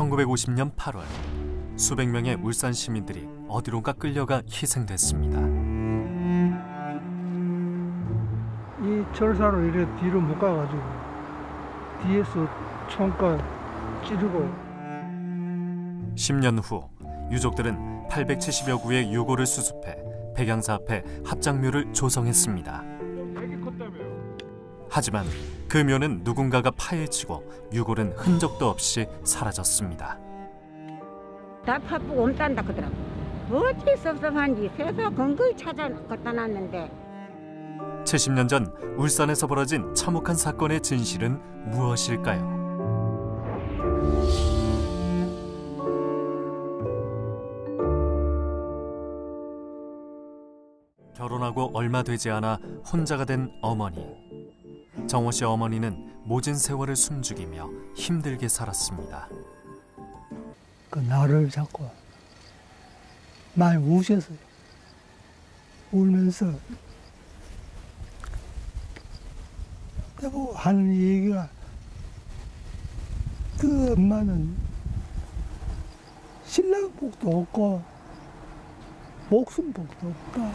1950년 8월 수백 명의 울산 시민들이 어디론가 끌려가 희생됐습니다. 이 철사로 이래 뒤로 못 가가지고 뒤에서 총과 찌르고 10년 후 유족들은 870여 구의 유고를 수습해 백양사 앞에 합장묘를 조성했습니다. 하지만 그 묘는 누군가가 파헤치고 유골은 흔적도 없이 사라졌습니다. 다 파쁘고 옴딴다 그러더라고. 어찌 섭섭한지 세서 근거히 찾아 갖다 놨는데 70년 전 울산에서 벌어진 참혹한 사건의 진실은 무엇일까요? 결혼하고 얼마 되지 않아 혼자가 된 어머니. 정호 씨 어머니는 모진 세월을 숨죽이며 힘들게 살았습니다. 그 나를 잡고 많이 우셨어요. 울면서 하는 얘기가 그 엄마는 신랑 복도 없고 목숨 복도 없다.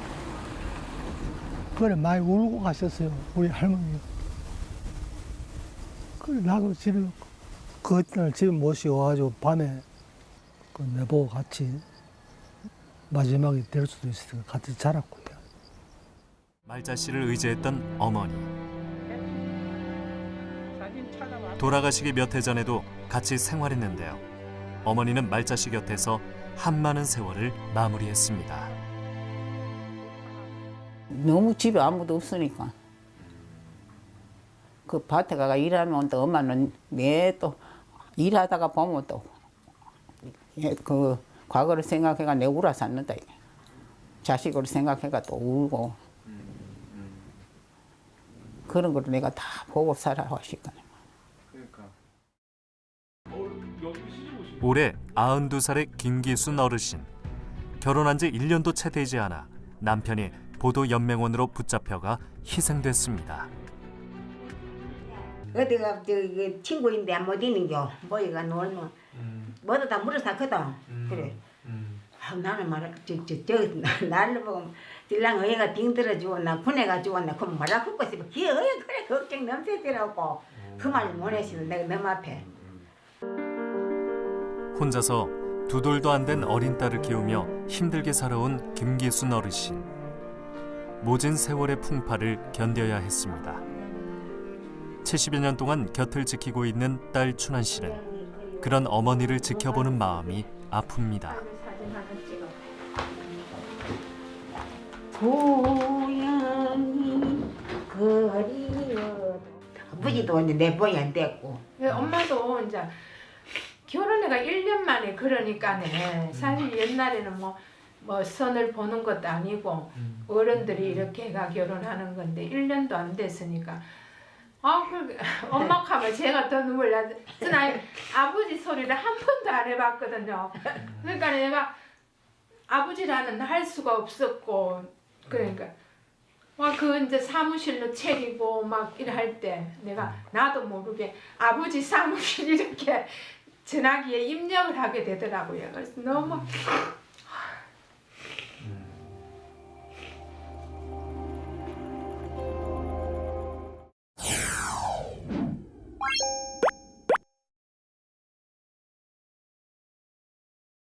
그래 많이 울고 가셨어요 우리 할머니가. 그래 나도 집에 그날 집에 모시고 와가지고 밤에 그 내보고 같이 마지막에 될 수도 있으니까 같이 자랐고요. 말자 씨를 의지했던 어머니. 돌아가시기 몇 해 전에도 같이 생활했는데요. 어머니는 말자 씨 곁에서 한 많은 세월을 마무리했습니다. 너무 집에 아무도 없으니까 그 밭에 가가 일하면 또 엄마는 매 또 일하다가 보면 또그 과거를 생각해가 내 울어 샀는다 이게. 자식을 생각해가 또 울고 그런 걸 내가 다 보고 살아왔으니까 올해 92살의 김기순 어르신. 결혼한 지 1년도 채 되지 않아 남편이 보도연맹원으로 붙잡혀가 희생됐습니다. 어디가 저기 친구인데 못 있는겨. 모이가 놀면. 뭐도 다 물어 샀거든. 그래. 아, 나는 말아 저저저 나를 보고 딜랑 어이가 빙 들어주고 나 보내가지고 나 그럼 말아 걷고. 싶어 기 어이 그래 걱정 넘치더라고. 그 말을 못 해시는 내가 너무 앞에. 혼자서 두 돌도 안 된 어린 딸을 키우며 힘들게 살아온 김기순 어르신. 모진 세월의 풍파를 견뎌야 했습니다. 70여 년 동안 곁을 지키고 있는 딸 춘한 씨는 그런 어머니를 지켜보는 마음이 아픕니다. 고양이 그리워 아버지도 이제 내 보이 안 됐고. 그 엄마도 이제 결혼해가 1년 만에 그러니까네. 사실 옛날에는 뭐, 뭐 선을 보는 것도 아니고 어른들이 이렇게 해가 결혼하는 건데 1년도 안 됐으니까 아, 그 엄마 하면 제가 더 눈물 나. 나 아버지 소리를 한 번도 안 해봤거든요. 그러니까 내가 아버지라는 할 수가 없었고 그러니까 막그 이제 사무실로 차리고 막 일할 때 내가 나도 모르게 아버지 사무실 이렇게 전화기에 입력을 하게 되더라고요. 그래서 너무